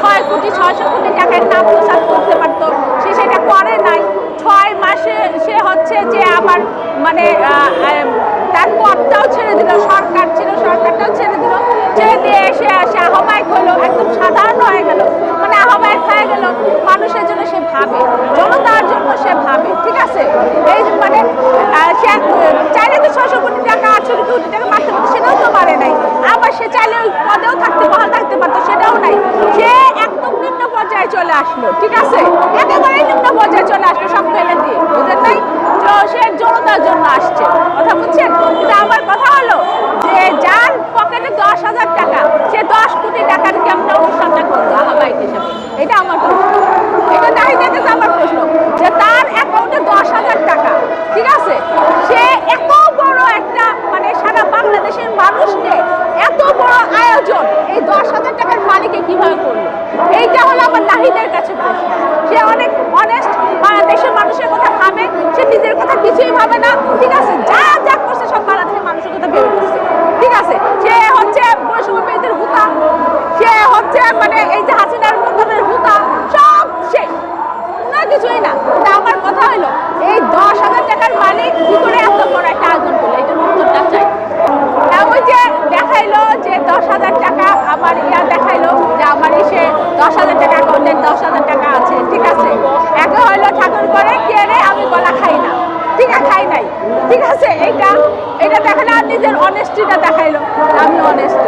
ছয় কোটি, ছয়শো কোটি টাকার নাম প্রচার করতে পারতো। সে সেটা করে নাই। ছয় মাসে সে হচ্ছে যে আবার মানে তার পথটাও ছেড়ে দিল। পর্যায়ে চলে আসলো, ঠিক আছে? একেবারে নিম্ন পর্যায়ে চলে আসলো, সব ফেলে দিয়ে বুঝলেন নাই সে জনতার জন্য আসছে, কথা বুঝছেন? কিন্তু আমার কথা হলো যে যার পকেটে দশ হাজার টাকা, সে দশ কোটি টাকার কেমন অনুষ্ঠানটা করল আহ্বায়ক হিসেবে? এটা আমার প্রশ্ন। এটা নাহিদের কাছে আমার প্রশ্ন, যে তার অ্যাকাউন্টে দশ হাজার টাকা, ঠিক আছে? সে এত বড় একটা মানে সারা বাংলাদেশের মানুষকে এত বড় আয়োজন, এই দশ হাজার টাকার মালিকে কীভাবে করল? এইটা নাহিদের কাছে সে অনেক অনেস্ট বাংলাদেশের মানুষের কথা ভাবে, সে নিজের কথা কিছুই ভাবে না। ঠিক আছে, যা যা করছে সব বাংলাদেশের মানুষের কথা ভেবে করছে ঠিক আছে, সে হচ্ছে বৈষম্য হুতা। সে হচ্ছে মানে এই যে হাসিনার মতনের হুতা, সব শেষ না কিছুই না। কিন্তু আমার কথা হলো, এই দশ হাজার টাকার মালিক করে এত বড় একটা আয়োজন করল এটার উত্তরটা চাই। ওই যে দেখাইলো যে দশ হাজার টাকা আমার ইয়া নিজের অনেস্টিটা দেখাইলো আমি অনেস্ট